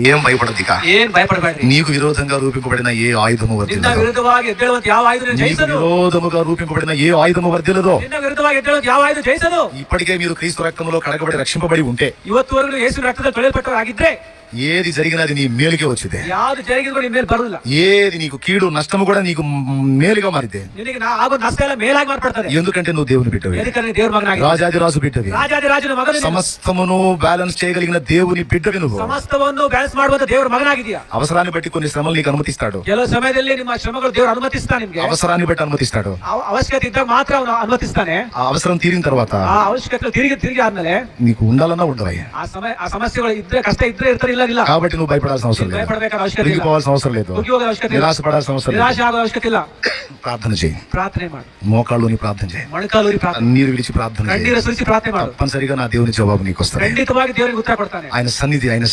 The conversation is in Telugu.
ఏం భయపడదిక ಏನ್ ಭಯಪಡಬೇಡ್ರಿ నీకు విరోధంగా రూపింపబడిన ఏ ఆయుధము ನಿನ್ನ వర్దిల్లదు ವಿರುದ್ಧವಾಗಿ ಎದ್ದೇಳುವಂತ ಯಾವ ಆಯುಧ నీకు ಜಯಿಸದು విరోధముగా రూపింపబడిన ఏ ఆయుధము వర్దిల్లదో ನಿನ್ನ ವಿರುದ್ಧವಾಗಿ ಎದ್ದೇಳುವಂತ ಯಾವ ಆಯುಧ ಜಯಿಸದು ఇప్పటికే మీరు క్రీస్తు రక్తంలో కడగబడి రక్షింపబడి ఉంటే ಇವತ್ತುವರೆಗೂ ಯೇಸು ರಕ್ತದಲ್ಲಿ ತೊಳೆಯಲ್ಪಟ್ಟವರಾಗಿದ್ರೆ ఏది జరిగినది నీ మేలుకే వచ్చింది ಯಾವ್ದು ಜರುಗಿದ್ರು ನಿನ್ ಮೇಲೆ ಬರುದಿಲ್ಲ ఏది నీకు కీడు నష్టము కూడా నీకు మేలుగా మారితే ನಿನಗೆ ನಾ ಆಗೋ ನಷ್ಟ ಎಲ್ಲ ಮೇಲಾಗಿ ಮಾರ್ಪಡ್ತದೆ ఎందుకంటే నువ్వు దేవుని బిడ్డవి ఎందుకంటే ದೇವ್ರ ಮಗನಾಗಿ రాజాది రాజు బిడ్డవి ರಾಜಾದಿ ರಾಜನ ಮಗನು ನೀನು. సమస్తమును బ్యాలెన్స్ చేయగలిగిన దేవుని బిడ్డవి నువ్వు ಸಮಸ್ತವನ್ನು ಬ್ಯಾಲೆನ್ಸ್ ಮಾಡುವಂತ ದೇವ್ರ ಮಗನಾಗಿದೆಯಾ అవసరాన్ని బట్టి కొన్ని శ్రమలు నీకు అనుమతిస్తాడు ಕೆಲವು ಸಮಯದಲ್ಲಿ ನಿಮ್ಮ ಶ್ರಮಗಳು ದೇವರು ಅನುಮತಿಸ್ತಾನೆ ನಿಮ್ಗೆ అవసరాన్ని బట్టి అనుమతిస్తాడు ಅವ- ಅವಶ್ಯಕತೆ ಇದ್ದಾಗ ಮಾತ್ರ ಅವನು ಅನುಮತಿಸ್ತಾನೆ ఆ అవసరం తీరిన తర్వాత ಆ ಅವಶ್ಯಕತೆ ತಿರುಗಿ ತಿರುಗಿ ಆದ್ಮೇಲೆ నీకు ఉండాలన్నా ఉండవయ్య ಆ ಸಮಯ ಆ ಸಮಸ್ಯೆಗಳು ಇದ್ರೆ ಕಷ್ಟ ಇದ್ರೆ ಇರ್ತಾರೆ ಇಲ್ಲ ಇಲ್ಲ కాబట్టి నువ్వు భయపడాల్సిన అవసరం లేదు ಭಯಪಡಬೇಕಾದ ಅವಶ್ಯಕತೆ ಇಲ್ಲ తిరిగిపోవాల్సిన అవసరం లేదు ಹೋಗಿ ಹೋಗೋ ಅವಶ್ಯಕತೆ ಇಲ್ಲ నిరాశపడాల్సిన అవసరం లేదు ನಿರಾಶೆ ಆಗೋ ಅವಶ್ಯಕತೆ ಇಲ್ಲ ప్రార్థన చేయి ಪ್ರಾರ್ಥನೆ ಮಾಡು మోకాళ్ళుని ప్రార్థన చేయి ಮೊಣಕಾಲೂರಿ ಪ್ರಾರ್ಥನೆ నీరు విడిచి ప్రార్థన చేయి ಕಣ್ಣೀರ ಸುರಿಸಿ ಪ್ರಾರ್ಥನೆ ಮಾಡು తప్పనిసరిగా నా దేవుని జవాబు నీకు వస్తాయి ಖಂಡಿತವಾಗಿ ದೇವರಿಗೆ ಉತ್ತರ ಕೊಡ್ತಾನೆ ఆయన సన్నిధి ఆయన